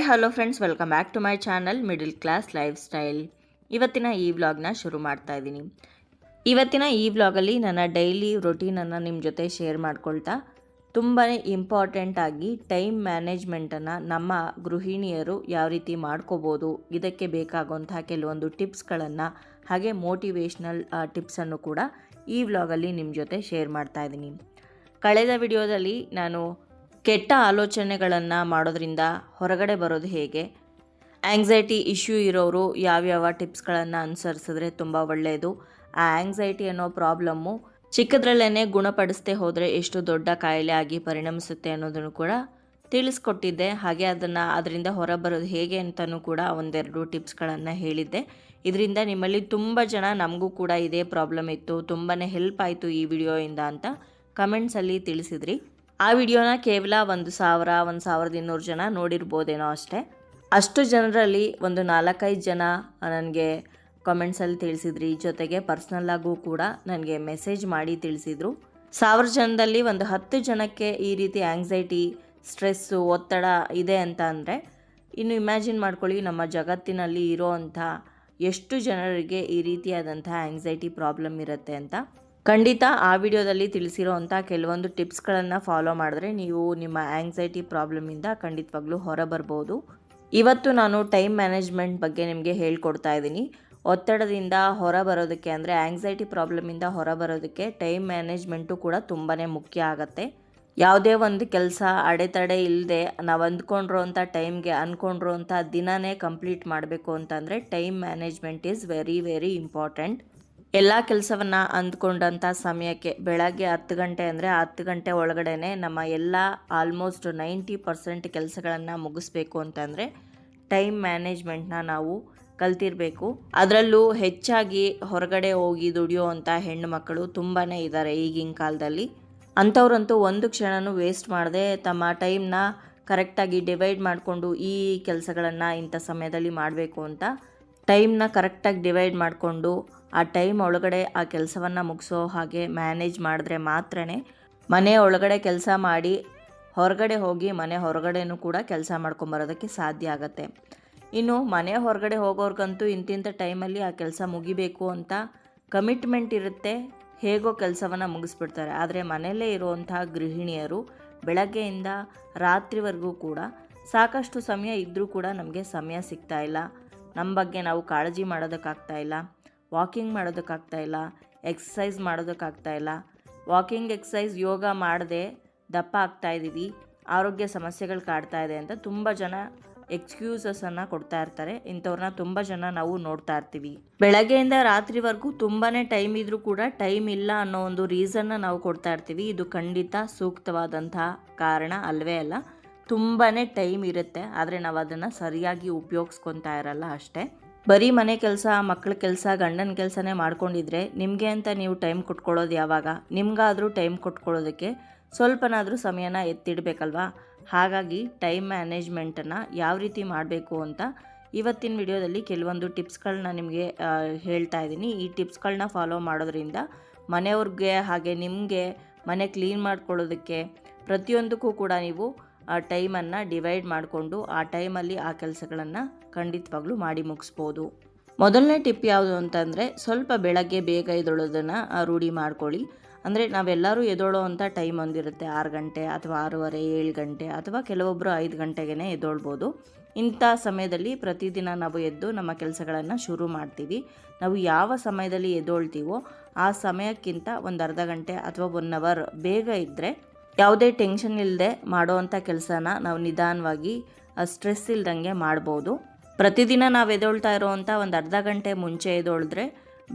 Hi hello friends welcome back to my channel middle class lifestyle ಇವತ್ತಿನ ಈ ವ್ಲಾಗ್ನ ಶುರು ಮಾಡ್ತಾ ಇದ್ದೀನಿ. ಇವತ್ತಿನ ಈ ವ್ಲಾಗಲ್ಲಿ ನನ್ನ ಡೈಲಿ ರೊಟೀನನ್ನು ನಿಮ್ಮ ಜೊತೆ ಶೇರ್ ಮಾಡ್ಕೊಳ್ತಾ ತುಂಬಾ ಇಂಪಾರ್ಟೆಂಟ್ ಆಗಿ ಟೈಮ್ ಮ್ಯಾನೇಜ್ಮೆಂಟನ್ನು ನಮ್ಮ ಗೃಹಿಣಿಯರು ಯಾವ ರೀತಿ ಮಾಡ್ಕೋಬೋದು, ಇದಕ್ಕೆ ಬೇಕಾಗುವಂತಹ ಕೆಲವೊಂದು ಟಿಪ್ಸ್ಗಳನ್ನು ಹಾಗೆ ಮೋಟಿವೇಶ್ನಲ್ ಟಿಪ್ಸನ್ನು ಕೂಡ ಈ ವ್ಲಾಗಲ್ಲಿ ನಿಮ್ಮ ಜೊತೆ ಶೇರ್ ಮಾಡ್ತಾ ಇದ್ದೀನಿ. ಕಳೆದ ವಿಡಿಯೋದಲ್ಲಿ ನಾನು ಕೆಟ್ಟ ಆಲೋಚನೆಗಳನ್ನು ಮಾಡೋದ್ರಿಂದ ಹೊರಗಡೆ ಬರೋದು ಹೇಗೆ? ಆ್ಯಂಗ್ಸೈಟಿ ಇಶ್ಯೂ ಇರೋರು ಯಾವ್ಯಾವ ಟಿಪ್ಸ್ಗಳನ್ನು ಅನುಸರಿಸಿದ್ರೆ ತುಂಬ ಒಳ್ಳೆಯದು ಆ ಆ್ಯಂಗ್ಸೈಟಿ ಅನ್ನೋ ಪ್ರಾಬ್ಲಮ್ಮು ಚಿಕ್ಕದ್ರಲ್ಲೇ ಗುಣಪಡಿಸದೆ ಹೋದರೆ ಎಷ್ಟು ದೊಡ್ಡ ಕಾಯಿಲೆ ಆಗಿ ಪರಿಣಮಿಸುತ್ತೆ ಅನ್ನೋದನ್ನು ಕೂಡ ತಿಳಿಸ್ಕೊಟ್ಟಿದ್ದೆ. ಹಾಗೆ ಅದನ್ನು ಅದರಿಂದ ಹೊರಬರೋದು ಹೇಗೆ ಅಂತಲೂ ಕೂಡ ಒಂದೆರಡು ಟಿಪ್ಸ್ಗಳನ್ನು ಹೇಳಿದ್ದೆ. ಇದರಿಂದ ನಿಮ್ಮಲ್ಲಿ ತುಂಬ ಜನ ನಮಗೂ ಕೂಡ ಇದೇ ಪ್ರಾಬ್ಲಮ್ ಇತ್ತು. ತುಂಬಾ ಹೆಲ್ಪ್ ಆಯಿತು ಈ ವಿಡಿಯೋಯಿಂದ ಅಂತ ಕಮೆಂಟ್ಸಲ್ಲಿ ತಿಳಿಸಿದ್ರಿ. ಆ ವಿಡಿಯೋನ ಕೇವಲ ಒಂದು ಸಾವಿರ, ಒಂದು ಸಾವಿರದ ಇನ್ನೂರು ಜನ ನೋಡಿರ್ಬೋದೇನೋ ಅಷ್ಟೇ. ಅಷ್ಟು ಜನರಲ್ಲಿ ಒಂದು ನಾಲ್ಕೈದು ಜನ ನನಗೆ ಕಮೆಂಟ್ಸಲ್ಲಿ ತಿಳಿಸಿದ್ರಿ. ಜೊತೆಗೆ ಪರ್ಸ್ನಲ್ಲಾಗೂ ಕೂಡ ನನಗೆ ಮೆಸೇಜ್ ಮಾಡಿ ತಿಳಿಸಿದರು. ಸಾವಿರ ಜನದಲ್ಲಿ ಒಂದು ಹತ್ತು ಜನಕ್ಕೆ ಈ ರೀತಿ ಆಂಗ್ಸೈಟಿ ಸ್ಟ್ರೆಸ್ಸು ಒತ್ತಡ ಇದೆ ಅಂತ ಅಂದರೆ, ಇನ್ನು ಇಮ್ಯಾಜಿನ್ ಮಾಡ್ಕೊಳ್ಳಿ ನಮ್ಮ ಜಗತ್ತಿನಲ್ಲಿ ಇರೋ ಎಷ್ಟು ಜನರಿಗೆ ಈ ರೀತಿಯಾದಂಥ ಆಂಗ್ಸೈಟಿ ಪ್ರಾಬ್ಲಮ್ ಇರುತ್ತೆ ಅಂತ. ಖಂಡಿತ ಆ ವಿಡಿಯೋದಲ್ಲಿ ತಿಳಿಸಿರುವಂಥ ಕೆಲವೊಂದು ಟಿಪ್ಸ್ಗಳನ್ನು ಫಾಲೋ ಮಾಡಿದ್ರೆ ನೀವು ನಿಮ್ಮ ಆಂಗ್ಸೈಟಿ ಪ್ರಾಬ್ಲಮಿಂದ ಖಂಡಿತವಾಗ್ಲೂ ಹೊರಬರ್ಬೋದು. ಇವತ್ತು ನಾನು ಟೈಮ್ ಮ್ಯಾನೇಜ್ಮೆಂಟ್ ಬಗ್ಗೆ ನಿಮಗೆ ಹೇಳ್ಕೊಡ್ತಾ ಇದ್ದೀನಿ. ಒತ್ತಡದಿಂದ ಹೊರ ಬರೋದಕ್ಕೆ ಅಂದರೆ ಆಂಗ್ಸೈಟಿ ಪ್ರಾಬ್ಲಮಿಂದ ಹೊರ ಬರೋದಕ್ಕೆ ಟೈಮ್ ಮ್ಯಾನೇಜ್ಮೆಂಟು ಕೂಡ ತುಂಬಾ ಮುಖ್ಯ ಆಗುತ್ತೆ. ಯಾವುದೇ ಒಂದು ಕೆಲಸ ಅಡೆತಡೆ ಇಲ್ಲದೆ ನಾವು ಅಂದ್ಕೊಂಡಿರೋ ಅಂಥ ಟೈಮ್ಗೆ ಅಂದ್ಕೊಂಡಿರೋ ಅಂಥ ದಿನನೇ ಕಂಪ್ಲೀಟ್ ಮಾಡಬೇಕು ಅಂತಂದರೆ time management is very very important ಎಲ್ಲ ಕೆಲಸವನ್ನು ಅಂದ್ಕೊಂಡಂಥ ಸಮಯಕ್ಕೆ ಬೆಳಗ್ಗೆ ಹತ್ತು ಗಂಟೆ ಅಂದರೆ ಹತ್ತು ಗಂಟೆ ಒಳಗಡೆ ನಮ್ಮ ಎಲ್ಲ ಆಲ್ಮೋಸ್ಟ್ ನೈಂಟಿ ಪರ್ಸೆಂಟ್ ಕೆಲಸಗಳನ್ನು ಮುಗಿಸ್ಬೇಕು ಅಂತಂದರೆ ಟೈಮ್ ಮ್ಯಾನೇಜ್ಮೆಂಟ್ನ ನಾವು ಕಲ್ತಿರಬೇಕು. ಅದರಲ್ಲೂ ಹೆಚ್ಚಾಗಿ ಹೊರಗಡೆ ಹೋಗಿ ದುಡಿಯೋ ಅಂಥ ಹೆಣ್ಣು ಮಕ್ಕಳು ತುಂಬಾ ಇದ್ದಾರೆ ಈಗಿನ ಕಾಲದಲ್ಲಿ. ಅಂಥವ್ರಂತೂ ಒಂದು ಕ್ಷಣನೂ ವೇಸ್ಟ್ ಮಾಡದೆ ತಮ್ಮ ಟೈಮ್ನ ಕರೆಕ್ಟಾಗಿ ಡಿವೈಡ್ ಮಾಡಿಕೊಂಡು ಈ ಕೆಲಸಗಳನ್ನು ಇಂಥ ಸಮಯದಲ್ಲಿ ಮಾಡಬೇಕು ಅಂತ ಟೈಮ್ನ ಕರೆಕ್ಟಾಗಿ ಡಿವೈಡ್ ಮಾಡಿಕೊಂಡು ಆ ಟೈಮ್ ಒಳಗಡೆ ಆ ಕೆಲಸವನ್ನು ಮುಗಿಸೋ ಹಾಗೆ ಮ್ಯಾನೇಜ್ ಮಾಡಿದ್ರೆ ಮಾತ್ರ ಮನೆ ಒಳಗಡೆ ಕೆಲಸ ಮಾಡಿ ಹೊರಗಡೆ ಹೋಗಿ ಮನೆ ಹೊರಗಡೆನೂ ಕೂಡ ಕೆಲಸ ಮಾಡ್ಕೊಂಬರೋದಕ್ಕೆ ಸಾಧ್ಯ ಆಗುತ್ತೆ. ಇನ್ನು ಮನೆ ಹೊರಗಡೆ ಹೋಗೋರ್ಗಂತೂ ಇಂತಿಂಥ ಟೈಮಲ್ಲಿ ಆ ಕೆಲಸ ಮುಗಿಬೇಕು ಅಂತ ಕಮಿಟ್ಮೆಂಟ್ ಇರುತ್ತೆ. ಹೇಗೋ ಕೆಲಸವನ್ನು ಮುಗಿಸ್ಬಿಡ್ತಾರೆ. ಆದರೆ ಮನೆಯಲ್ಲೇ ಇರುವಂತಹ ಗೃಹಿಣಿಯರು ಬೆಳಗ್ಗೆಯಿಂದ ರಾತ್ರಿವರೆಗೂ ಕೂಡ ಸಾಕಷ್ಟು ಸಮಯ ಇದ್ದರೂ ಕೂಡ ನಮಗೆ ಸಮಯ ಸಿಗ್ತಾ ಇಲ್ಲ. ನಮ್ಮ ಬಗ್ಗೆ ನಾವು ಕಾಳಜಿ ಮಾಡೋದಕ್ಕಾಗ್ತಾ ಇಲ್ಲ. ವಾಕಿಂಗ್ ಮಾಡೋದಕ್ಕಾಗ್ತಾ ಇಲ್ಲ ಎಕ್ಸಸೈಸ್ ಮಾಡೋದಕ್ಕಾಗ್ತಾ ಇಲ್ಲ. ವಾಕಿಂಗ್ ಎಕ್ಸಸೈಸ್ ಯೋಗ ಮಾಡದೆ ದಪ್ಪ ಆಗ್ತಾ ಇದ್ದೀವಿ. ಆರೋಗ್ಯ ಸಮಸ್ಯೆಗಳು ಕಾಡ್ತಾ ಇದೆ ಅಂತ ತುಂಬ ಜನ ಎಕ್ಸ್ಕ್ಯೂಸಸನ್ನು ಕೊಡ್ತಾ ಇರ್ತಾರೆ. ಇಂಥವ್ರನ್ನ ತುಂಬ ಜನ ನಾವು ನೋಡ್ತಾ ಇರ್ತೀವಿ. ಬೆಳಗ್ಗೆಯಿಂದ ರಾತ್ರಿವರೆಗೂ ತುಂಬಾ ಟೈಮ್ ಇದ್ರೂ ಕೂಡ ಟೈಮ್ ಇಲ್ಲ ಅನ್ನೋ ಒಂದು ರೀಸನ್ನ ನಾವು ಕೊಡ್ತಾ ಇರ್ತೀವಿ. ಇದು ಖಂಡಿತ ಸೂಕ್ತವಾದಂತಹ ಕಾರಣ ಅಲ್ಲವೇ ಅಲ್ಲ. ತುಂಬಾ ಟೈಮ್ ಇರುತ್ತೆ, ಆದರೆ ನಾವು ಅದನ್ನು ಸರಿಯಾಗಿ ಉಪಯೋಗಿಸ್ಕೊತಾ ಇರಲ್ಲ ಅಷ್ಟೇ. ಬರೀ ಮನೆ ಕೆಲಸ ಮಕ್ಕಳ ಕೆಲಸ, ಗಂಡನ ಕೆಲಸನೇ ಮಾಡ್ಕೊಂಡಿದ್ರೆ ನಿಮಗೆ ಅಂತ ನೀವು ಟೈಮ್ ಕೊಟ್ಕೊಳ್ಳೋದು ಯಾವಾಗ? ನಿಮಗಾದರೂ ಟೈಮ್ ಕೊಟ್ಕೊಳ್ಳೋದಕ್ಕೆ ಸ್ವಲ್ಪನಾದರೂ ಸಮಯನ ಎತ್ತಿಡಬೇಕಲ್ವಾ? ಹಾಗಾಗಿ ಟೈಮ್ ಮ್ಯಾನೇಜ್ಮೆಂಟನ್ನು ಯಾವ ರೀತಿ ಮಾಡಬೇಕು ಅಂತ ಇವತ್ತಿನ ವಿಡಿಯೋದಲ್ಲಿ ಕೆಲವೊಂದು ಟಿಪ್ಸ್ಗಳನ್ನ ನಿಮಗೆ ಹೇಳ್ತಾ ಇದ್ದೀನಿ. ಈ ಟಿಪ್ಸ್ಗಳನ್ನ ಫಾಲೋ ಮಾಡೋದ್ರಿಂದ ಮನೆಯವ್ರಿಗೆ ಹಾಗೆ ನಿಮಗೆ ಮನೆ ಕ್ಲೀನ್ ಮಾಡ್ಕೊಳ್ಳೋದಕ್ಕೆ ಪ್ರತಿಯೊಂದಕ್ಕೂ ಕೂಡ ನೀವು ಆ ಟೈಮನ್ನು ಡಿವೈಡ್ ಮಾಡಿಕೊಂಡು ಆ ಟೈಮಲ್ಲಿ ಆ ಕೆಲಸಗಳನ್ನು ಖಂಡಿತವಾಗ್ಲೂ ಮಾಡಿ ಮುಗಿಸ್ಬೋದು. ಮೊದಲನೇ ಟಿಪ್ ಯಾವುದು ಅಂತಂದರೆ ಸ್ವಲ್ಪ ಬೆಳಗ್ಗೆ ಬೇಗ ಎದ್ದೋಳೋದನ್ನು ರೂಢಿ ಮಾಡ್ಕೊಳ್ಳಿ. ಅಂದರೆ ನಾವೆಲ್ಲರೂ ಎದ್ದೋಳೋ ಅಂಥ ಟೈಮ್ ಒಂದಿರುತ್ತೆ, ಆರು ಗಂಟೆ ಅಥವಾ ಆರೂವರೆ, ಏಳು ಗಂಟೆ ಅಥವಾ ಕೆಲವೊಬ್ಬರು ಐದು ಗಂಟೆಗೇ ಎದ್ದೋಳ್ಬೋದು. ಇಂಥ ಸಮಯದಲ್ಲಿ ಪ್ರತಿದಿನ ನಾವು ಎದ್ದು ನಮ್ಮ ಕೆಲಸಗಳನ್ನು ಶುರು ಮಾಡ್ತೀವಿ. ನಾವು ಯಾವ ಸಮಯದಲ್ಲಿ ಎದ್ದೋಳ್ತೀವೋ ಆ ಸಮಯಕ್ಕಿಂತ ಒಂದು ಅರ್ಧ ಗಂಟೆ ಅಥವಾ ಒನ್ ಅವರ್ ಬೇಗ ಇದ್ದರೆ ಯಾವುದೇ ಟೆನ್ಷನ್ ಇಲ್ಲದೆ ಮಾಡೋವಂಥ ಕೆಲಸನ ನಾವು ನಿಧಾನವಾಗಿ ಸ್ಟ್ರೆಸ್ ಇಲ್ದಂಗೆ ಮಾಡ್ಬೋದು. ಪ್ರತಿದಿನ ನಾವು ಎದೊಳ್ತಾ ಇರೋವಂಥ ಒಂದು ಅರ್ಧ ಗಂಟೆ ಮುಂಚೆ ಎದೊಳಿದ್ರೆ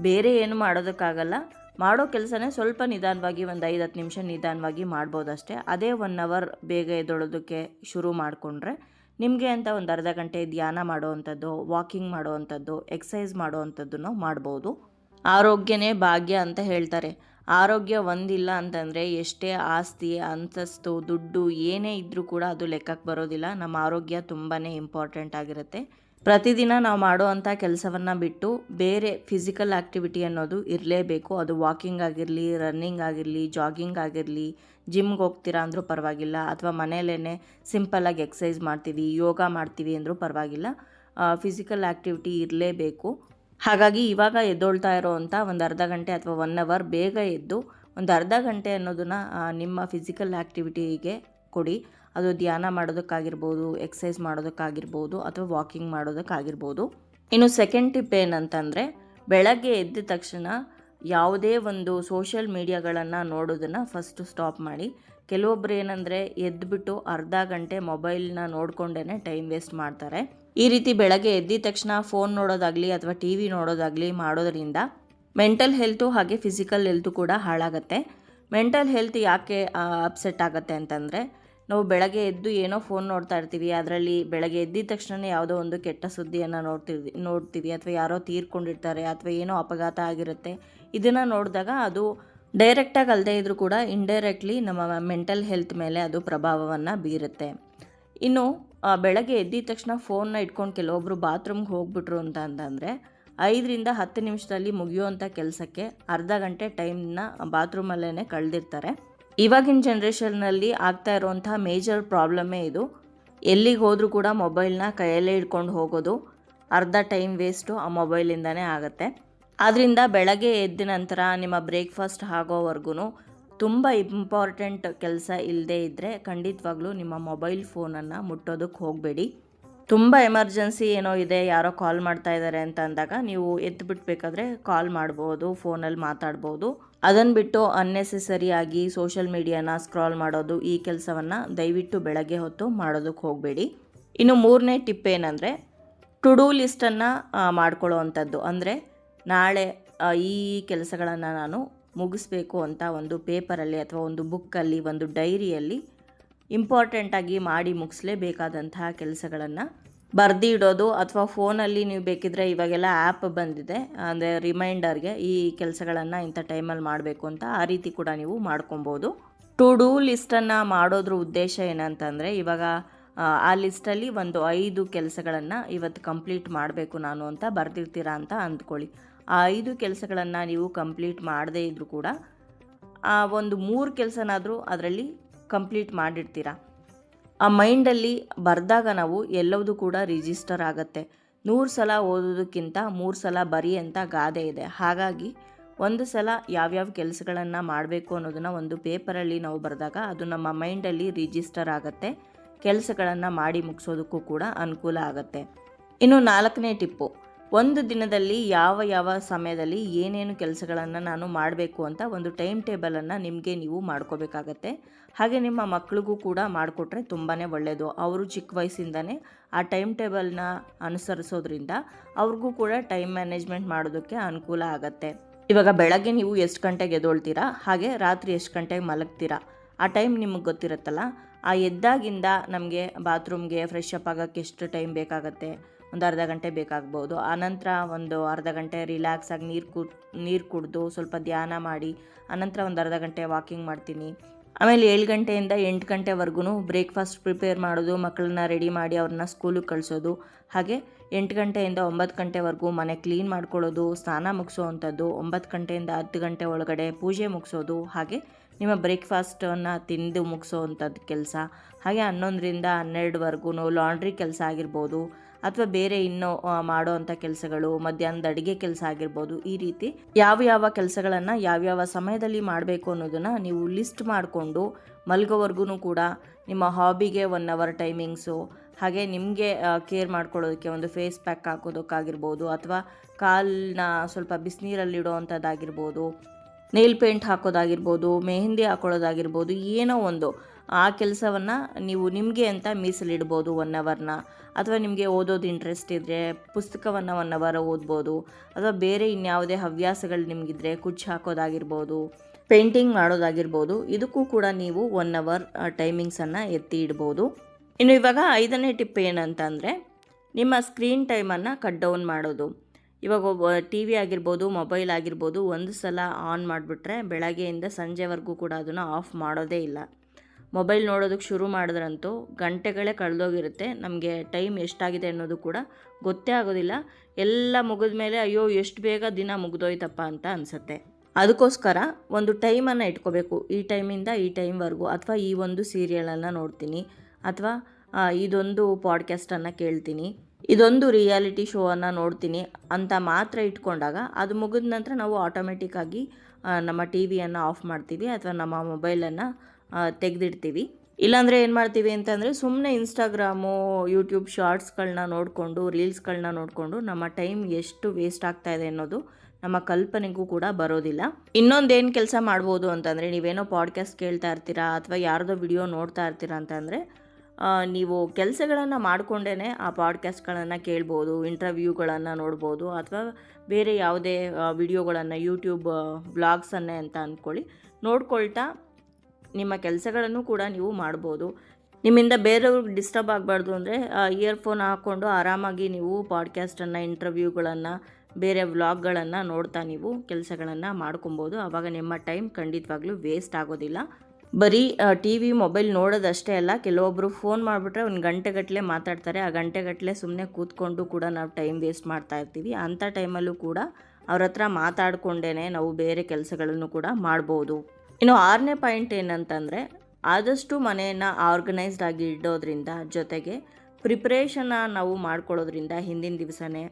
ಬೇರೆ ಏನು ಮಾಡೋದಕ್ಕಾಗಲ್ಲ. ಮಾಡೋ ಕೆಲಸನೇ ಸ್ವಲ್ಪ ನಿಧಾನವಾಗಿ ಒಂದು ಐದು ಹತ್ತು ನಿಮಿಷ ನಿಧಾನವಾಗಿ ಮಾಡ್ಬೋದಷ್ಟೇ ಅದೇ ಒನ್ ಅವರ್ ಬೇಗ ಎದೊಳೋದಕ್ಕೆ ಶುರು ಮಾಡಿಕೊಂಡ್ರೆ ನಿಮಗೆ ಅಂತ ಒಂದು ಅರ್ಧ ಗಂಟೆ ಧ್ಯಾನ ಮಾಡುವಂಥದ್ದು ವಾಕಿಂಗ್ ಮಾಡುವಂಥದ್ದು ಎಕ್ಸಸೈಸ್ ಮಾಡುವಂಥದ್ದನ್ನು ಮಾಡ್ಬೋದು. ಆರೋಗ್ಯನೇ ಭಾಗ್ಯ ಅಂತ ಹೇಳ್ತಾರೆ. ಆರೋಗ್ಯ ಒಂದಿಲ್ಲ ಅಂತಂದರೆ ಎಷ್ಟೇ ಆಸ್ತಿ, ಅಂತಸ್ತು, ದುಡ್ಡು ಏನೇ ಇದ್ದರೂ ಕೂಡ ಅದು ಲೆಕ್ಕಕ್ಕೆ ಬರೋದಿಲ್ಲ. ನಮ್ಮ ಆರೋಗ್ಯ ತುಂಬಾ ಇಂಪಾರ್ಟೆಂಟ್ ಆಗಿರುತ್ತೆ. ಪ್ರತಿದಿನ ನಾವು ಮಾಡುವಂಥ ಕೆಲಸವನ್ನು ಬಿಟ್ಟು ಬೇರೆ ಫಿಸಿಕಲ್ ಆ್ಯಕ್ಟಿವಿಟಿ ಅನ್ನೋದು ಇರಲೇಬೇಕು. ಅದು ವಾಕಿಂಗ್ ಆಗಿರಲಿ ರನ್ನಿಂಗ್ ಆಗಿರಲಿ ಜಾಗಿಂಗ್ ಆಗಿರಲಿ ಜಿಮ್ಗೆ ಹೋಗ್ತೀರಾ ಅಂದರೂ ಪರವಾಗಿಲ್ಲ. ಅಥವಾ ಮನೆಯಲ್ಲೇ ಸಿಂಪಲ್ಲಾಗಿ ಎಕ್ಸಸೈಸ್ ಮಾಡ್ತೀವಿ, ಯೋಗ ಮಾಡ್ತೀವಿ ಅಂದರೂ ಪರವಾಗಿಲ್ಲ. ಫಿಸಿಕಲ್ ಆ್ಯಕ್ಟಿವಿಟಿ ಇರಲೇಬೇಕು. ಹಾಗಾಗಿ ಇವಾಗ ಎದ್ದೊಳ್ತಾ ಇರೋವಂಥ ಒಂದು ಅರ್ಧ ಗಂಟೆ ಅಥವಾ ಒನ್ ಅವರ್ ಬೇಗ ಎದ್ದು ಒಂದು ಅರ್ಧ ಗಂಟೆ ಅನ್ನೋದನ್ನು ನಿಮ್ಮ ಫಿಸಿಕಲ್ ಆ್ಯಕ್ಟಿವಿಟಿಗೆ ಕೊಡಿ. ಅದು ಧ್ಯಾನ ಮಾಡೋದಕ್ಕಾಗಿರ್ಬೋದು ಎಕ್ಸಸೈಸ್ ಮಾಡೋದಕ್ಕಾಗಿರ್ಬೋದು ಅಥವಾ ವಾಕಿಂಗ್ ಮಾಡೋದಕ್ಕಾಗಿರ್ಬೋದು. ಇನ್ನು ಸೆಕೆಂಡ್ ಟಿಪ್ ಏನಂತಂದರೆ, ಬೆಳಗ್ಗೆ ಎದ್ದ ತಕ್ಷಣ ಯಾವುದೇ ಒಂದು ಸೋಷಿಯಲ್ ಮೀಡಿಯಾಗಳನ್ನು ನೋಡೋದನ್ನು ಫಸ್ಟು ಸ್ಟಾಪ್ ಮಾಡಿ. ಕೆಲವೊಬ್ಬರು ಏನಂದರೆ ಎದ್ದುಬಿಟ್ಟು ಅರ್ಧ ಗಂಟೆ ಮೊಬೈಲ್ನ ನೋಡಿಕೊಂಡೇ ಟೈಮ್ ವೇಸ್ಟ್ ಮಾಡ್ತಾರೆ. ಈ ರೀತಿ ಬೆಳಗ್ಗೆ ಎದ್ದಿದ ತಕ್ಷಣ ಫೋನ್ ನೋಡೋದಾಗಲಿ ಅಥವಾ ಟಿ ವಿ ನೋಡೋದಾಗಲಿ ಮಾಡೋದರಿಂದ ಮೆಂಟಲ್ ಹೆಲ್ತು ಹಾಗೆ ಫಿಸಿಕಲ್ ಹೆಲ್ತು ಕೂಡ ಹಾಳಾಗುತ್ತೆ. ಮೆಂಟಲ್ ಹೆಲ್ತ್ ಯಾಕೆ ಅಪ್ಸೆಟ್ ಆಗುತ್ತೆ ಅಂತಂದರೆ ನಾವು ಬೆಳಗ್ಗೆ ಎದ್ದು ಏನೋ ಫೋನ್ ನೋಡ್ತಾ ಇರ್ತೀವಿ, ಅದರಲ್ಲಿ ಬೆಳಗ್ಗೆ ಎದ್ದಿದ ತಕ್ಷಣ ಯಾವುದೋ ಒಂದು ಕೆಟ್ಟ ಸುದ್ದಿಯನ್ನು ನೋಡ್ತೀವಿ ನೋಡ್ತೀವಿ ಅಥವಾ ಯಾರೋ ತೀರ್ಕೊಂಡಿರ್ತಾರೆ ಅಥವಾ ಏನೋ ಅಪಘಾತ ಆಗಿರುತ್ತೆ, ಇದನ್ನು ನೋಡಿದಾಗ ಅದು ಡೈರೆಕ್ಟಾಗಿ ಅಲ್ಲದೆ ಇದ್ರೂ ಕೂಡ ಇಂಡೈರೆಕ್ಟ್ಲಿ ನಮ್ಮ ಮೆಂಟಲ್ ಹೆಲ್ತ್ ಮೇಲೆ ಅದು ಪ್ರಭಾವವನ್ನು ಬೀರುತ್ತೆ. ಇನ್ನು ಬೆಳಗ್ಗೆ ಎದ್ದಿದ ತಕ್ಷಣ ಫೋನ್ನ ಇಟ್ಕೊಂಡು ಕೆಲವೊಬ್ಬರು ಬಾತ್ರೂಮ್ಗೆ ಹೋಗ್ಬಿಟ್ರು ಅಂತ ಅಂತಂದರೆ, ಐದರಿಂದ ಹತ್ತು ನಿಮಿಷದಲ್ಲಿ ಮುಗಿಯುವಂಥ ಕೆಲಸಕ್ಕೆ ಅರ್ಧ ಗಂಟೆ ಟೈಮ್ನ ಬಾತ್ರೂಮಲ್ಲೇ ಕಳೆದಿರ್ತಾರೆ. ಇವಾಗಿನ ಜನ್ರೇಷನ್ನಲ್ಲಿ ಆಗ್ತಾ ಇರುವಂಥ ಮೇಜರ್ ಪ್ರಾಬ್ಲಮ್ಮೇ ಇದು. ಎಲ್ಲಿಗೆ ಹೋದರೂ ಕೂಡ ಮೊಬೈಲ್ನ ಕೈಯಲ್ಲೇ ಇಟ್ಕೊಂಡು ಹೋಗೋದು, ಅರ್ಧ ಟೈಮ್ ವೇಸ್ಟು ಆ ಮೊಬೈಲಿಂದನೇ ಆಗುತ್ತೆ. ಆದ್ದರಿಂದ ಬೆಳಗ್ಗೆ ಎದ್ದ ನಂತರ ನಿಮ್ಮ ಬ್ರೇಕ್ಫಾಸ್ಟ್ ಆಗೋವರೆಗೂ ತುಂಬ ಇಂಪಾರ್ಟೆಂಟ್ ಕೆಲಸ ಇಲ್ಲದೆ ಇದ್ದರೆ ಖಂಡಿತವಾಗ್ಲೂ ನಿಮ್ಮ ಮೊಬೈಲ್ ಫೋನನ್ನು ಮುಟ್ಟೋದಕ್ಕೆ ಹೋಗಬೇಡಿ. ತುಂಬ ಎಮರ್ಜೆನ್ಸಿ ಏನೋ ಇದೆ, ಯಾರೋ ಕಾಲ್ ಮಾಡ್ತಾ ಇದ್ದಾರೆ ಅಂತ ಅಂದಾಗ ನೀವು ಎತ್ಬಿಟ್ಬೇಕಾದ್ರೆ ಕಾಲ್ ಮಾಡ್ಬೋದು ಫೋನಲ್ಲಿ ಮಾತಾಡ್ಬೋದು. ಅದನ್ನು ಬಿಟ್ಟು ಅನ್ನೆಸೆಸರಿಯಾಗಿ ಸೋಷಿಯಲ್ ಮೀಡಿಯಾನ ಸ್ಕ್ರಾಲ್ ಮಾಡೋದು, ಈ ಕೆಲಸವನ್ನು ದಯವಿಟ್ಟು ಬೆಳಗ್ಗೆ ಹೊತ್ತು ಮಾಡೋದಕ್ಕೆ ಹೋಗಬೇಡಿ. ಇನ್ನು ಮೂರನೇ ಟಿಪ್ ಏನಂದರೆ ಟು ಡೂ ಲಿಸ್ಟನ್ನು ಮಾಡ್ಕೊಳ್ಳೋ ಅಂಥದ್ದು ಅಂದರೆ ನಾಳೆ ಈ ಕೆಲಸಗಳನ್ನು ನಾನು ಮುಗಿಸ್ಬೇಕು ಅಂತ ಒಂದು ಪೇಪರಲ್ಲಿ ಅಥವಾ ಒಂದು ಬುಕ್ಕಲ್ಲಿ ಒಂದು ಡೈರಿಯಲ್ಲಿ ಇಂಪಾರ್ಟೆಂಟಾಗಿ ಮಾಡಿ ಮುಗಿಸ್ಲೇಬೇಕಾದಂತಹ ಕೆಲಸಗಳನ್ನು ಬರೆದಿಡೋದು ಅಥವಾ ಫೋನಲ್ಲಿ ನೀವು ಬೇಕಿದ್ರೆ ಇವಾಗೆಲ್ಲ ಆ್ಯಪ್ ಬಂದಿದೆ. ಅಂದರೆ ರಿಮೈಂಡರ್ಗೆ ಈ ಕೆಲಸಗಳನ್ನು ಇಂಥ ಟೈಮಲ್ಲಿ ಮಾಡಬೇಕು ಅಂತ ಆ ರೀತಿ ಕೂಡ ನೀವು ಮಾಡ್ಕೊಬೋದು. ಟು ಡೂ ಲಿಸ್ಟನ್ನು ಮಾಡೋದ್ರ ಉದ್ದೇಶ ಏನಂತಂದರೆ ಇವಾಗ ಆ, ಲಿಸ್ಟಲ್ಲಿ ಒಂದು ಐದು ಕೆಲಸಗಳನ್ನು ಇವತ್ತು ಕಂಪ್ಲೀಟ್ ಮಾಡಬೇಕು ನಾನು ಅಂತ ಬರೆದಿರ್ತೀರಾ ಅಂತ ಅಂದ್ಕೊಳ್ಳಿ. ಆ ಐದು ಕೆಲಸಗಳನ್ನು ನೀವು ಕಂಪ್ಲೀಟ್ ಮಾಡದೇ ಇದ್ದರೂ ಕೂಡ, ಆ ಒಂದು ಮೂರು ಕೆಲಸನಾದರೂ ಅದರಲ್ಲಿ ಕಂಪ್ಲೀಟ್ ಮಾಡಿರ್ತೀರ? ಆ ಮೈಂಡಲ್ಲಿ ಬರೆದಾಗ ನಾವು ಎಲ್ಲವೂ ಕೂಡ ರಿಜಿಸ್ಟರ್ ಆಗುತ್ತೆ. ನೂರು ಸಲ ಓದೋದಕ್ಕಿಂತ ಮೂರು ಸಲ ಬರಿ ಅಂತ ಗಾದೆ ಇದೆ. ಹಾಗಾಗಿ ಒಂದು ಸಲ ಯಾವ್ಯಾವ ಕೆಲಸಗಳನ್ನು ಮಾಡಬೇಕು ಅನ್ನೋದನ್ನು ಒಂದು ಪೇಪರಲ್ಲಿ ನಾವು ಬರೆದಾಗ ಅದು ನಮ್ಮ ಮೈಂಡಲ್ಲಿ ರಿಜಿಸ್ಟರ್ ಆಗುತ್ತೆ. ಕೆಲಸಗಳನ್ನು ಮಾಡಿ ಮುಗಿಸೋದಕ್ಕೂ ಕೂಡ ಅನುಕೂಲ ಆಗುತ್ತೆ. ಇನ್ನು ನಾಲ್ಕನೇ ಟಿಪ್ಪು. ಒಂದು ದಿನದಲ್ಲಿ ಯಾವ ಯಾವ ಸಮಯದಲ್ಲಿ ಏನೇನು ಕೆಲಸಗಳನ್ನು ನಾನು ಮಾಡಬೇಕು ಅಂತ ಒಂದು ಟೈಮ್ ಟೇಬಲನ್ನು ನಿಮಗೆ ನೀವು ಮಾಡ್ಕೋಬೇಕಾಗತ್ತೆ. ಹಾಗೆ ನಿಮ್ಮ ಮಕ್ಕಳಿಗೂ ಕೂಡ ಮಾಡಿಕೊಟ್ರೆ ತುಂಬಾ ಒಳ್ಳೆಯದು ಅವರು ಚಿಕ್ಕ ವಯಸ್ಸಿಂದನೇ ಆ ಟೈಮ್ ಟೇಬಲ್ನ ಅನುಸರಿಸೋದ್ರಿಂದ ಅವ್ರಿಗೂ ಕೂಡ ಟೈಮ್ ಮ್ಯಾನೇಜ್ಮೆಂಟ್ ಮಾಡೋದಕ್ಕೆ ಅನುಕೂಲ ಆಗುತ್ತೆ. ಇವಾಗ ಬೆಳಗ್ಗೆ ನೀವು ಎಷ್ಟು ಗಂಟೆಗೆ ಎದ್ದೊಳ್ತೀರಾ? ಹಾಗೆ ರಾತ್ರಿ ಎಷ್ಟು ಗಂಟೆಗೆ ಮಲಗ್ತೀರಾ? ಆ ಟೈಮ್ ನಿಮಗೆ ಗೊತ್ತಿರುತ್ತಲ್ಲ? ಆ ಎದ್ದಾಗಿಂದ ನಮಗೆ ಬಾತ್ರೂಮ್ಗೆ ಫ್ರೆಶ್ ಅಪ್ ಆಗೋಕ್ಕೆ ಎಷ್ಟು ಟೈಮ್ ಬೇಕಾಗತ್ತೆ? ಒಂದು ಅರ್ಧ ಗಂಟೆ ಬೇಕಾಗ್ಬೋದು. ಆನಂತರ ಒಂದು ಅರ್ಧ ಗಂಟೆ ರಿಲ್ಯಾಕ್ಸ್ ಆಗಿ ನೀರು ಕು ನೀರು ಕುಡಿದು ಸ್ವಲ್ಪ ಧ್ಯಾನ ಮಾಡಿ, ಆನಂತರ ಒಂದು ಅರ್ಧ ಗಂಟೆ ವಾಕಿಂಗ್ ಮಾಡ್ತೀನಿ. ಆಮೇಲೆ ಏಳು ಗಂಟೆಯಿಂದ ಎಂಟು ಗಂಟೆವರೆಗೂ ಬ್ರೇಕ್ಫಾಸ್ಟ್ ಪ್ರಿಪೇರ್ ಮಾಡೋದು ಮಕ್ಕಳನ್ನ ರೆಡಿ ಮಾಡಿ ಅವ್ರನ್ನ ಸ್ಕೂಲಿಗೆ ಕಳಿಸೋದು. ಹಾಗೆ ಎಂಟು ಗಂಟೆಯಿಂದ ಒಂಬತ್ತು ಗಂಟೆವರೆಗೂ ಮನೆ ಕ್ಲೀನ್ ಮಾಡ್ಕೊಳ್ಳೋದು, ಸ್ನಾನ ಮುಗಿಸೋವಂಥದ್ದು. ಒಂಬತ್ತು ಗಂಟೆಯಿಂದ ಹತ್ತು ಗಂಟೆ ಒಳಗಡೆ ಪೂಜೆ ಮುಗಿಸೋದು. ಹಾಗೆ ನಿಮ್ಮ ಬ್ರೇಕ್ಫಾಸ್ಟನ್ನು ತಿಂದು ಮುಗಿಸೋವಂಥದ್ದು ಕೆಲಸ. ಹಾಗೆ ಹನ್ನೊಂದರಿಂದ ಹನ್ನೆರಡುವರೆಗೂ ಲಾಂಡ್ರಿ ಕೆಲಸ ಆಗಿರ್ಬೋದು. ಅಥವಾ ಬೇರೆ ಇನ್ನೂ ಮಾಡೋ ಅಂಥ ಕೆಲಸಗಳು, ಮಧ್ಯಾಹ್ನದ ಅಡುಗೆ ಕೆಲಸ ಆಗಿರ್ಬೋದು, ಈ ರೀತಿ ಯಾವ ಯಾವ ಕೆಲಸಗಳನ್ನು ಯಾವ್ಯಾವ ಸಮಯದಲ್ಲಿ ಮಾಡಬೇಕು ಅನ್ನೋದನ್ನು ನೀವು ಲಿಸ್ಟ್ ಮಾಡಿಕೊಂಡು ಮಲ್ಗೋವರೆಗೂ ಕೂಡ ನಿಮ್ಮ ಹಾಬಿಗೆ ಒನ್ ಅವರ್ ಟೈಮಿಂಗ್ಸು ಹಾಗೆ ನಿಮಗೆ ಕೇರ್ ಮಾಡ್ಕೊಳ್ಳೋದಕ್ಕೆ ಒಂದು ಫೇಸ್ ಪ್ಯಾಕ್ ಹಾಕೋದಕ್ಕಾಗಿರ್ಬೋದು, ಅಥವಾ ಕಾಲನ್ನ ಸ್ವಲ್ಪ ಬಿಸಿನೀರಲ್ಲಿ ಇಡೋವಂಥದ್ದಾಗಿರ್ಬೋದು ನೇಲ್ ಪೇಂಟ್ ಹಾಕೋದಾಗಿರ್ಬೋದು, ಮೆಹಂದಿ ಹಾಕೊಳ್ಳೋದಾಗಿರ್ಬೋದು, ಏನೋ ಒಂದು. ಆ ಕೆಲಸವನ್ನು ನೀವು ನಿಮಗೆ ಅಂತ ಮೀಸಲಿಡ್ಬೋದು ಒನ್ ಅವರ್ನ ಅಥವಾ ನಿಮಗೆ ಓದೋದು ಇಂಟ್ರೆಸ್ಟ್ ಇದ್ದರೆ ಪುಸ್ತಕವನ್ನು ಒನ್ ಅವರ್ ಓದ್ಬೋದು. ಅಥವಾ ಬೇರೆ ಇನ್ಯಾವುದೇ ಹವ್ಯಾಸಗಳು ನಿಮಗಿದ್ರೆ ಕುಚ್ಚು ಹಾಕೋದಾಗಿರ್ಬೋದು ಪೇಂಟಿಂಗ್ ಮಾಡೋದಾಗಿರ್ಬೋದು, ಇದಕ್ಕೂ ಕೂಡ ನೀವು ಒನ್ ಅವರ್ ಟೈಮಿಂಗ್ಸನ್ನು ಎತ್ತಿ ಇಡ್ಬೋದು. ಇನ್ನು ಇವಾಗ ಐದನೇ ಟಿಪ್ ಏನಂತಂದರೆ, ನಿಮ್ಮ ಸ್ಕ್ರೀನ್ ಟೈಮನ್ನು ಕಟ್ ಡೌನ್ ಮಾಡೋದು. ಇವಾಗ ಒಬ್ಬ ಟಿ ವಿ ಆಗಿರ್ಬೋದು ಮೊಬೈಲ್ ಆಗಿರ್ಬೋದು, ಒಂದು ಸಲ ಆನ್ ಮಾಡಿಬಿಟ್ರೆ ಬೆಳಗ್ಗೆಯಿಂದ ಸಂಜೆವರೆಗೂ ಕೂಡ ಅದನ್ನು ಆಫ್ ಮಾಡೋದೇ ಇಲ್ಲ. ಮೊಬೈಲ್ ನೋಡೋದಕ್ಕೆ ಶುರು ಮಾಡಿದ್ರಂತೂ ಗಂಟೆಗಳೇ ಕಳೆದೋಗಿರುತ್ತೆ. ನಮಗೆ ಟೈಮ್ ಎಷ್ಟಾಗಿದೆ ಅನ್ನೋದು ಕೂಡ ಗೊತ್ತೇ ಆಗೋದಿಲ್ಲ. ಎಲ್ಲ ಮುಗಿದ ಮೇಲೆ ಅಯ್ಯೋ, ಎಷ್ಟು ಬೇಗ ದಿನ ಮುಗಿದೋಯ್ತಪ್ಪ ಅಂತ ಅನಿಸುತ್ತೆ. ಅದಕ್ಕೋಸ್ಕರ ಒಂದು ಟೈಮನ್ನು ಇಟ್ಕೋಬೇಕು. ಈ ಟೈಮಿಂದ ಈ ಟೈಮ್ವರೆಗೂ ಅಥವಾ ಈ ಒಂದು ಸೀರಿಯಲನ್ನು ನೋಡ್ತೀನಿ ಅಥವಾ ಇದೊಂದು ಪಾಡ್ಕ್ಯಾಸ್ಟನ್ನು ಕೇಳ್ತೀನಿ. ಇದೊಂದು ರಿಯಾಲಿಟಿ ಶೋವನ್ನು ನೋಡ್ತೀನಿ ಅಂತ ಮಾತ್ರ ಇಟ್ಕೊಂಡಾಗ ಅದು ಮುಗಿದ ನಂತರ ನಾವು ಆಟೋಮೆಟಿಕ್ಕಾಗಿ ನಮ್ಮ ಟಿ ವಿಯನ್ನು ಆಫ್ ಮಾಡ್ತೀವಿ ಅಥವಾ ನಮ್ಮ ಮೊಬೈಲನ್ನು ತೆಗೆದಿಡ್ತೀವಿ. ಇಲ್ಲಾಂದರೆ ಏನು ಮಾಡ್ತೀವಿ ಅಂತಂದರೆ ಸುಮ್ಮನೆ ಇನ್ಸ್ಟಾಗ್ರಾಮು ಯೂಟ್ಯೂಬ್ ಶಾರ್ಟ್ಸ್ಗಳನ್ನ ನೋಡಿಕೊಂಡು ರೀಲ್ಸ್ಗಳನ್ನ ನೋಡಿಕೊಂಡು ನಮ್ಮ ಟೈಮ್ ಎಷ್ಟು ವೇಸ್ಟ್ ಆಗ್ತಾ ಇದೆ ಅನ್ನೋದು ನಮ್ಮ ಕಲ್ಪನೆಗೂ ಕೂಡ ಬರೋದಿಲ್ಲ. ಇನ್ನೊಂದೇನು ಕೆಲಸ ಮಾಡ್ಬೋದು ಅಂತಂದರೆ ನೀವೇನೋ ಪಾಡ್ಕಾಸ್ಟ್ ಕೇಳ್ತಾ ಇರ್ತೀರಾ ಅಥವಾ ಯಾರ್ದೋ ವಿಡಿಯೋ ನೋಡ್ತಾ ಇರ್ತೀರಾ ಅಂತಂದರೆ ನೀವು ಕೆಲಸಗಳನ್ನು ಮಾಡಿಕೊಂಡೇ ಆ ಪಾಡ್ಕಾಸ್ಟ್ಗಳನ್ನು ಕೇಳ್ಬೋದು ಇಂಟರ್ವ್ಯೂಗಳನ್ನು ನೋಡ್ಬೋದು ಅಥವಾ ಬೇರೆ ಯಾವುದೇ ವಿಡಿಯೋಗಳನ್ನು ಯೂಟ್ಯೂಬ್ ವ್ಲಾಗ್ಸನ್ನೇ ಅಂತ ಅಂದ್ಕೊಳ್ಳಿ ನೋಡ್ಕೊಳ್ತಾ ನಿಮ್ಮ ಕೆಲಸಗಳನ್ನು ಕೂಡ ನೀವು ಮಾಡ್ಬೋದು. ನಿಮ್ಮಿಂದ ಬೇರೆಯವ್ರಿಗೆ ಡಿಸ್ಟರ್ಬ್ ಆಗಬಾರ್ದು ಅಂದರೆ ಇಯರ್ಫೋನ್ ಹಾಕ್ಕೊಂಡು ಆರಾಮಾಗಿ ನೀವು ಪಾಡ್ಕ್ಯಾಸ್ಟನ್ನು ಇಂಟರ್ವ್ಯೂಗಳನ್ನು ಬೇರೆ ವ್ಲಾಗ್ಗಳನ್ನು ನೋಡ್ತಾ ನೀವು ಕೆಲಸಗಳನ್ನು ಮಾಡ್ಕೊಬೋದು. ಆವಾಗ ನಿಮ್ಮ ಟೈಮ್ ಖಂಡಿತವಾಗ್ಲೂ ವೇಸ್ಟ್ ಆಗೋದಿಲ್ಲ. ಬರೀ ಟಿ ವಿ ಮೊಬೈಲ್ ನೋಡೋದಷ್ಟೇ ಅಲ್ಲ ಕೆಲವೊಬ್ಬರು ಫೋನ್ ಮಾಡಿಬಿಟ್ರೆ ಒಂದು ಗಂಟೆಗಟ್ಟಲೆ ಮಾತಾಡ್ತಾರೆ. ಆ ಗಂಟೆಗಟ್ಟಲೆ ಸುಮ್ಮನೆ ಕೂತ್ಕೊಂಡು ಕೂಡ ನಾವು ಟೈಮ್ ವೇಸ್ಟ್ ಮಾಡ್ತಾ ಇರ್ತೀವಿ. ಅಂಥ ಟೈಮಲ್ಲೂ ಕೂಡ ಅವ್ರ ಹತ್ರ ಮಾತಾಡಿಕೊಂಡೇ ನಾವು ಬೇರೆ ಕೆಲಸಗಳನ್ನು ಕೂಡ ಮಾಡ್ಬೋದು. ಇನ್ನು ಆರನೇ ಪಾಯಿಂಟ್ ಏನಂತಂದರೆ, ಆದಷ್ಟು ಮನೆಯನ್ನು ಆರ್ಗನೈಸ್ಡ್ ಆಗಿ ಇಡೋದ್ರಿಂದ ಜೊತೆಗೆ ಪ್ರಿಪ್ರೇಷನ್ನ ನಾವು ಮಾಡ್ಕೊಳ್ಳೋದ್ರಿಂದ ಹಿಂದಿನ ದಿವಸನೇ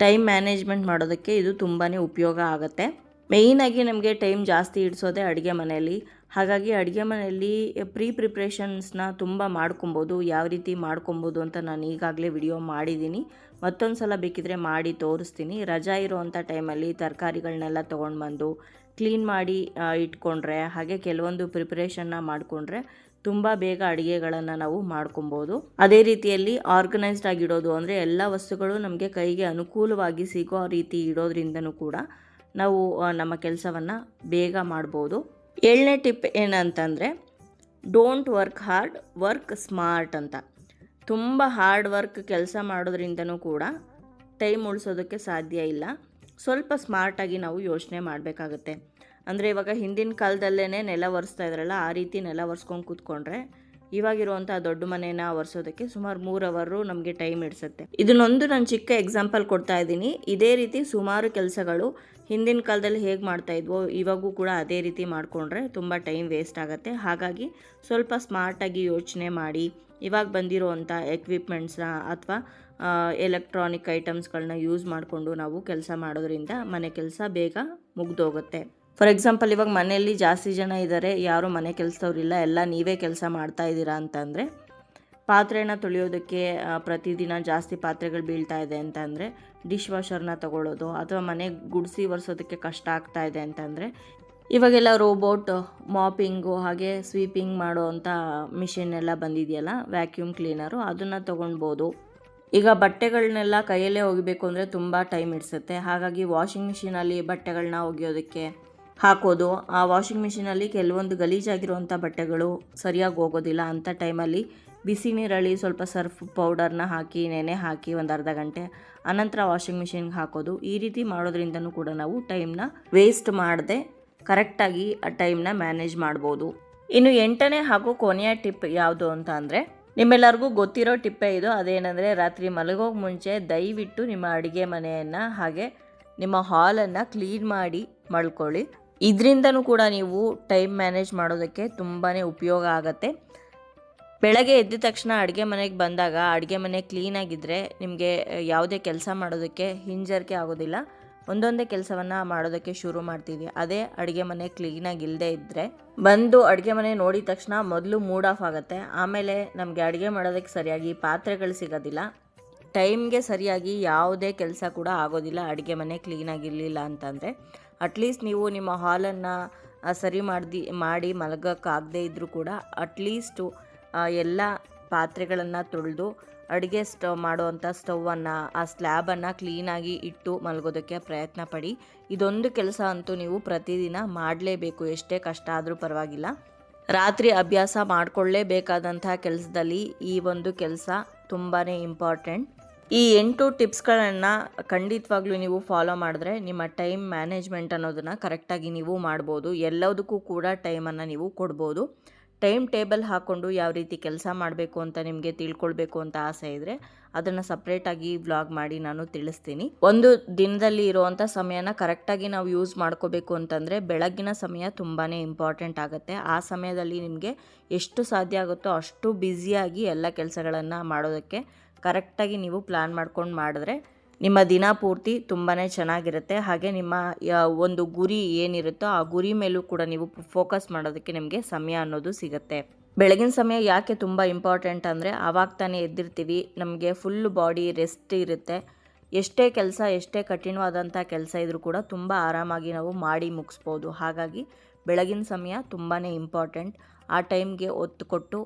ಟೈಮ್ ಮ್ಯಾನೇಜ್ಮೆಂಟ್ ಮಾಡೋದಕ್ಕೆ ಇದು ತುಂಬಾ ಉಪಯೋಗ ಆಗುತ್ತೆ. ಮೇಯ್ನಾಗಿ ನಮಗೆ ಟೈಮ್ ಜಾಸ್ತಿ ಇಡಿಸೋದೇ ಅಡುಗೆ ಮನೆಯಲ್ಲಿ. ಹಾಗಾಗಿ ಅಡುಗೆ ಮನೆಯಲ್ಲಿ ಪ್ರೀ ಪ್ರಿಪ್ರೇಷನ್ಸ್ನ ತುಂಬ ಮಾಡ್ಕೊಬೋದು, ಯಾವ ರೀತಿ ಮಾಡ್ಕೊಬೋದು ಅಂತ ನಾನು ಈಗಾಗಲೇ ವಿಡಿಯೋ ಮಾಡಿದ್ದೀನಿ ಮತ್ತೊಂದು ಸಲ ಬೇಕಿದ್ರೆ ಮಾಡಿ ತೋರಿಸ್ತೀನಿ. ರಜಾ ಇರೋವಂಥ ಟೈಮಲ್ಲಿ ತರಕಾರಿಗಳನ್ನೆಲ್ಲ ತೊಗೊಂಡು ಬಂದು ಕ್ಲೀನ್ ಮಾಡಿ ಇಟ್ಕೊಂಡ್ರೆ, ಹಾಗೆ ಕೆಲವೊಂದು ಪ್ರಿಪ್ರೇಷನ್ನ ಮಾಡಿಕೊಂಡ್ರೆ ತುಂಬ ಬೇಗ ಅಡುಗೆಗಳನ್ನು ನಾವು ಮಾಡ್ಕೊಬೋದು. ಅದೇ ರೀತಿಯಲ್ಲಿ ಆರ್ಗನೈಸ್ಡ್ ಆಗಿಡೋದು ಅಂದರೆ ಎಲ್ಲ ವಸ್ತುಗಳು ನಮಗೆ ಕೈಗೆ ಅನುಕೂಲವಾಗಿ ಸಿಗೋ ರೀತಿ ಇಡೋದ್ರಿಂದನೂ ಕೂಡ ನಾವು ನಮ್ಮ ಕೆಲಸವನ್ನು ಬೇಗ ಮಾಡ್ಬೋದು. ಏಳನೇ ಟಿಪ್ ಏನಂತಂದರೆ don't work hard work smart ಅಂತ. ತುಂಬ ಹಾರ್ಡ್ ವರ್ಕ್ ಕೆಲಸ ಮಾಡೋದ್ರಿಂದನೂ ಕೂಡ ಟೈಮ್ ಉಳಿಸೋದಕ್ಕೆ ಸಾಧ್ಯ ಇಲ್ಲ. ಸ್ವಲ್ಪ ಸ್ಮಾರ್ಟಾಗಿ ನಾವು ಯೋಚನೆ ಮಾಡಬೇಕಾಗತ್ತೆ. ಅಂದರೆ ಇವಾಗ ಹಿಂದಿನ ಕಾಲದಲ್ಲೇ ನೆಲ ಒರೆಸ್ತಾ ಇದ್ರಲ್ಲ, ಆ ರೀತಿ ನೆಲ ಒರೆಸ್ಕೊಂಡು ಕೂತ್ಕೊಂಡ್ರೆ ಇವಾಗಿರುವಂಥ ದೊಡ್ಡ ಮನೇನ ಒರೆಸೋದಕ್ಕೆ ಸುಮಾರು ಮೂರು ಅವರು ನಮಗೆ ಟೈಮ್ ಹಿಡಿಸುತ್ತೆ ಇದನ್ನೊಂದು ನಾನು ಚಿಕ್ಕ ಎಕ್ಸಾಂಪಲ್ ಕೊಡ್ತಾ ಇದ್ದೀನಿ. ಇದೇ ರೀತಿ ಸುಮಾರು ಕೆಲಸಗಳು ಹಿಂದಿನ ಕಾಲದಲ್ಲಿ ಹೇಗೆ ಮಾಡ್ತಾ ಇದ್ವೋ, ಇವಾಗೂ ಕೂಡ ಅದೇ ರೀತಿ ಮಾಡಿಕೊಂಡ್ರೆ ತುಂಬ ಟೈಮ್ ವೇಸ್ಟ್ ಆಗುತ್ತೆ. ಹಾಗಾಗಿ ಸ್ವಲ್ಪ ಸ್ಮಾರ್ಟಾಗಿ ಯೋಚನೆ ಮಾಡಿ, ಇವಾಗ ಬಂದಿರೋವಂಥ ಎಕ್ವಿಪ್ಮೆಂಟ್ಸ್ನ ಅಥವಾ ಎಲೆಕ್ಟ್ರಾನಿಕ್ ಐಟಮ್ಸ್ಗಳನ್ನ ಯೂಸ್ ಮಾಡಿಕೊಂಡು ನಾವು ಕೆಲಸ ಮಾಡೋದ್ರಿಂದ ಮನೆ ಕೆಲಸ ಬೇಗ ಮುಗ್ದೋಗುತ್ತೆ. ಫಾರ್ ಎಕ್ಸಾಂಪಲ್ ಇವಾಗ ಮನೆಯಲ್ಲಿ ಜಾಸ್ತಿ ಜನ ಇದ್ದಾರೆ ಯಾರು ಮನೆ ಕೆಲಸದವ್ರಿಲ್ಲ ಎಲ್ಲ ನೀವೇ ಕೆಲಸ ಮಾಡ್ತಾ ಇದ್ದೀರಾ ಅಂತಂದರೆ, ಪಾತ್ರೆನ ತೊಳೆಯೋದಕ್ಕೆ ಪ್ರತಿದಿನ ಜಾಸ್ತಿ ಪಾತ್ರೆಗಳು ಬೀಳ್ತಾ ಇದೆ ಅಂತಂದರೆ ಡಿಶ್ ವಾಷರ್ನ ತಗೊಳ್ಳೋದು, ಅಥವಾ ಮನೆ ಗುಡಿಸಿ ಒರೆಸೋದಕ್ಕೆ ಕಷ್ಟ ಆಗ್ತಾ ಇದೆ ಅಂತಂದರೆ, ಇವಾಗೆಲ್ಲ ರೋಬೋಟ್ ಮಾಪಿಂಗು ಹಾಗೆ ಸ್ವೀಪಿಂಗ್ ಮಾಡೋ ಅಂಥ ಮಿಷಿನ್ ಎಲ್ಲ ಬಂದಿದೆಯಲ್ಲ ವ್ಯಾಕ್ಯೂಮ್ ಕ್ಲೀನರು ಅದನ್ನು ತೊಗೊಳ್ಬೋದು. ಈಗ ಬಟ್ಟೆಗಳನ್ನೆಲ್ಲ ಕೈಯಲ್ಲೇ ಒಗಿಬೇಕು ಅಂದರೆ ತುಂಬ ಟೈಮ್ ಹಿಡಿಸುತ್ತೆ. ಹಾಗಾಗಿ ವಾಷಿಂಗ್ ಮಿಷಿನಲ್ಲಿ ಬಟ್ಟೆಗಳನ್ನ ಒಗೆಯೋದಕ್ಕೆ ಹಾಕೋದು. ಆ ವಾಷಿಂಗ್ ಮಿಷಿನಲ್ಲಿ ಕೆಲವೊಂದು ಗಲೀಜಾಗಿರುವಂಥ ಬಟ್ಟೆಗಳು ಸರಿಯಾಗಿ ಹೋಗೋದಿಲ್ಲ ಅಂಥ ಟೈಮಲ್ಲಿ ಬಿಸಿ ನೀರಲ್ಲಿ ಸ್ವಲ್ಪ ಸರ್ಫ್ ಪೌಡರ್ನ ಹಾಕಿ, ನೆನೆ ಹಾಕಿ ಒಂದು ಅರ್ಧ ಗಂಟೆ ಅನಂತರ ವಾಷಿಂಗ್ ಮಿಷಿನ್ಗೆ ಹಾಕೋದು. ಈ ರೀತಿ ಮಾಡೋದ್ರಿಂದನೂ ಕೂಡ ನಾವು ಟೈಮ್ನ ವೇಸ್ಟ್ ಮಾಡದೆ ಕರೆಕ್ಟಾಗಿ ಆ ಟೈಮ್ನ ಮ್ಯಾನೇಜ್ ಮಾಡ್ಬೋದು. ಇನ್ನು ಎಂಟನೇ ಹಾಗೂ ಕೊನೆಯ ಟಿಪ್ ಯಾವುದು ಅಂತ ಅಂದರೆ ನಿಮ್ಮೆಲ್ಲರಿಗೂ ಗೊತ್ತಿರೋ ಟಿಪ್ಪೆ ಇದು. ಅದೇನೆಂದರೆ ರಾತ್ರಿ ಮಲಗೋಕೆ ಮುಂಚೆ ದಯವಿಟ್ಟು ನಿಮ್ಮ ಅಡುಗೆ ಮನೆಯನ್ನು ಹಾಗೆ ನಿಮ್ಮ ಹಾಲನ್ನು ಕ್ಲೀನ್ ಮಾಡಿ ಮಲ್ಕೊಳ್ಳಿ. ಇದರಿಂದನೂ ಕೂಡ ನೀವು ಟೈಮ್ ಮ್ಯಾನೇಜ್ ಮಾಡೋದಕ್ಕೆ ತುಂಬಾ ಉಪಯೋಗ ಆಗುತ್ತೆ. ಬೆಳಗ್ಗೆ ಎದ್ದ ತಕ್ಷಣ ಅಡುಗೆ ಮನೆಗೆ ಬಂದಾಗ, ಅಡುಗೆ ಮನೆ ಕ್ಲೀನಾಗಿದ್ದರೆ ನಿಮಗೆ ಯಾವುದೇ ಕೆಲಸ ಮಾಡೋದಕ್ಕೆ ಹಿಂಜರಿಕೆ ಆಗೋದಿಲ್ಲ. ಒಂದೊಂದೇ ಕೆಲಸವನ್ನು ಮಾಡೋದಕ್ಕೆ ಶುರು ಮಾಡ್ತೀವಿ. ಅದೇ ಅಡುಗೆ ಮನೆ ಕ್ಲೀನಾಗಿ ಇಲ್ಲದೆ ಇದ್ದರೆ ಬಂದು ಅಡುಗೆ ಮನೆ ನೋಡಿದ ತಕ್ಷಣ ಮೊದಲು ಮೂಡ್ ಆಫ್ ಆಗುತ್ತೆ. ಆಮೇಲೆ ನಮಗೆ ಅಡುಗೆ ಮಾಡೋದಕ್ಕೆ ಸರಿಯಾಗಿ ಪಾತ್ರೆಗಳು ಸಿಗೋದಿಲ್ಲ. ಟೈಮ್ಗೆ ಸರಿಯಾಗಿ ಯಾವುದೇ ಕೆಲಸ ಕೂಡ ಆಗೋದಿಲ್ಲ. ಅಡುಗೆ ಮನೆ ಕ್ಲೀನಾಗಿರಲಿಲ್ಲ ಅಂತಂದರೆ. ಅಟ್ಲೀಸ್ಟ್ ನೀವು ನಿಮ್ಮ ಹಾಲನ್ನು ಸರಿ ಮಾಡ್ದು, ಮಾಡಿ ಮಲಗೋಕ್ಕಾಗದೇ ಇದ್ದರೂ ಕೂಡ ಅಟ್ಲೀಸ್ಟು ಎಲ್ಲ ಪಾತ್ರೆಗಳನ್ನು ತೊಳೆದು ಅಡುಗೆ ಸ್ಟವ್ ಮಾಡುವಂಥ ಸ್ಟವನ್ನು, ಆ ಸ್ಲ್ಯಾಬನ್ನು ಕ್ಲೀನಾಗಿ ಇಟ್ಟು ಮಲಗೋದಕ್ಕೆ ಪ್ರಯತ್ನ ಪಡಿ ಇದೊಂದು ಕೆಲಸ ಅಂತೂ ನೀವು ಪ್ರತಿದಿನ ಮಾಡಲೇಬೇಕು. ಎಷ್ಟೇ ಕಷ್ಟ ಆದರೂ ಪರವಾಗಿಲ್ಲ. ರಾತ್ರಿ ಅಭ್ಯಾಸ ಮಾಡಿಕೊಳ್ಳೇಬೇಕಾದಂಥ ಕೆಲಸದಲ್ಲಿ ಈ ಒಂದು ಕೆಲಸ ತುಂಬಾ ಇಂಪಾರ್ಟೆಂಟ್ ಈ ಎಂಟು ಟಿಪ್ಸ್ಗಳನ್ನು ಖಂಡಿತವಾಗ್ಲೂ ನೀವು ಫಾಲೋ ಮಾಡಿದ್ರೆ ನಿಮ್ಮ ಟೈಮ್ ಮ್ಯಾನೇಜ್ಮೆಂಟ್ ಅನ್ನೋದನ್ನು ಕರೆಕ್ಟಾಗಿ ನೀವು ಮಾಡ್ಬೋದು. ಎಲ್ಲದಕ್ಕೂ ಕೂಡ ಟೈಮನ್ನು ನೀವು ಕೊಡ್ಬೋದು. ಟೈಮ್ ಟೇಬಲ್ ಹಾಕ್ಕೊಂಡು ಯಾವ ರೀತಿ ಕೆಲಸ ಮಾಡಬೇಕು ಅಂತ ನಿಮಗೆ ತಿಳ್ಕೊಳ್ಬೇಕು ಅಂತ ಆಸೆ ಇದ್ದರೆ ಅದನ್ನು ಸಪ್ರೇಟಾಗಿ ವ್ಲಾಗ್ ಮಾಡಿ ನಾನು ತಿಳಿಸ್ತೀನಿ. ಒಂದು ದಿನದಲ್ಲಿ ಇರುವಂಥ ಸಮಯನ ಕರೆಕ್ಟಾಗಿ ನಾವು ಯೂಸ್ ಮಾಡ್ಕೋಬೇಕು ಅಂತಂದರೆ ಬೆಳಗ್ಗಿನ ಸಮಯ ತುಂಬಾ ಇಂಪಾರ್ಟೆಂಟ್ ಆಗುತ್ತೆ. ಆ ಸಮಯದಲ್ಲಿ ನಿಮಗೆ ಎಷ್ಟು ಸಾಧ್ಯ ಆಗುತ್ತೋ ಅಷ್ಟು ಬ್ಯುಸಿಯಾಗಿ ಎಲ್ಲ ಕೆಲಸಗಳನ್ನು ಮಾಡೋದಕ್ಕೆ ಕರೆಕ್ಟಾಗಿ ನೀವು ಪ್ಲ್ಯಾನ್ ಮಾಡ್ಕೊಂಡು ಮಾಡಿದ್ರೆ ನಿಮ್ಮ ದಿನ ಪೂರ್ತಿ ತುಂಬಾ ಚೆನ್ನಾಗಿರುತ್ತೆ. ಹಾಗೆ ನಿಮ್ಮ ಒಂದು ಗುರಿ ಏನಿರುತ್ತೋ ಆ ಗುರಿ ಮೇಲೂ ಕೂಡ ನೀವು ಫೋಕಸ್ ಮಾಡೋದಕ್ಕೆ ನಿಮಗೆ ಸಮಯ ಅನ್ನೋದು ಸಿಗುತ್ತೆ. ಬೆಳಗಿನ ಸಮಯ ಯಾಕೆ ತುಂಬ ಇಂಪಾರ್ಟೆಂಟ್ ಅಂದರೆ ಆವಾಗ ತಾನೇ ಎದ್ದಿರ್ತೀವಿ, ನಮಗೆ ಫುಲ್ ಬಾಡಿ ರೆಸ್ಟ್ ಇರುತ್ತೆ. ಎಷ್ಟೇ ಕೆಲಸ, ಎಷ್ಟೇ ಕಠಿಣವಾದಂಥ ಕೆಲಸ ಇದ್ರೂ ಕೂಡ ತುಂಬ ಆರಾಮಾಗಿ ನಾವು ಮಾಡಿ ಮುಗಿಸ್ಬೋದು. ಹಾಗಾಗಿ ಬೆಳಗಿನ ಸಮಯ ತುಂಬಾ ಇಂಪಾರ್ಟೆಂಟ್. ಆ ಟೈಮ್ಗೆ ಒತ್ತು ಕೊಟ್ಟು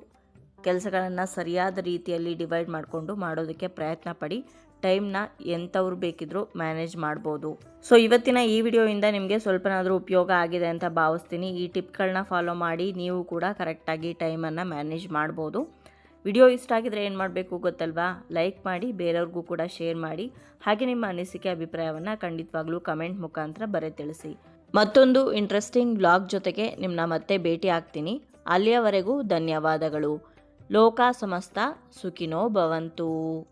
ಕೆಲಸಗಳನ್ನು ಸರಿಯಾದ ರೀತಿಯಲ್ಲಿ ಡಿವೈಡ್ ಮಾಡಿಕೊಂಡು ಮಾಡೋದಕ್ಕೆ ಪ್ರಯತ್ನ ಪಡಿ. ಟೈಮ್ನ ಎಂಥವ್ರು ಬೇಕಿದ್ರೂ ಮ್ಯಾನೇಜ್ ಮಾಡ್ಬೋದು. ಸೊ, ಇವತ್ತಿನ ಈ ವಿಡಿಯೋಯಿಂದ ನಿಮಗೆ ಸ್ವಲ್ಪನಾದರೂ ಉಪಯೋಗ ಆಗಿದೆ ಅಂತ ಭಾವಿಸ್ತೀನಿ. ಈ ಟಿಪ್ಗಳನ್ನ ಫಾಲೋ ಮಾಡಿ ನೀವು ಕೂಡ ಕರೆಕ್ಟಾಗಿ ಟೈಮನ್ನು ಮ್ಯಾನೇಜ್ ಮಾಡ್ಬೋದು. ವಿಡಿಯೋ ಇಷ್ಟ ಆಗಿದ್ರೆ ಏನು ಮಾಡಬೇಕು ಗೊತ್ತಲ್ವಾ? ಲೈಕ್ ಮಾಡಿ, ಬೇರೆಯವ್ರಿಗೂ ಕೂಡ ಶೇರ್ ಮಾಡಿ. ಹಾಗೆ ನಿಮ್ಮ ಅನಿಸಿಕೆ, ಅಭಿಪ್ರಾಯವನ್ನು ಖಂಡಿತವಾಗ್ಲೂ ಕಮೆಂಟ್ ಮುಖಾಂತರ ಬರೆ ತಿಳಿಸಿ. ಮತ್ತೊಂದು ಇಂಟ್ರೆಸ್ಟಿಂಗ್ ಬ್ಲಾಗ್ ಜೊತೆಗೆ ನಿಮ್ಮನ್ನ ಮತ್ತೆ ಭೇಟಿ ಆಗ್ತೀನಿ. ಅಲ್ಲಿಯವರೆಗೂ ಧನ್ಯವಾದಗಳು. ಲೋಕ ಸಮಸ್ತ, ಸುಖಿನೋ ಭವಂತು.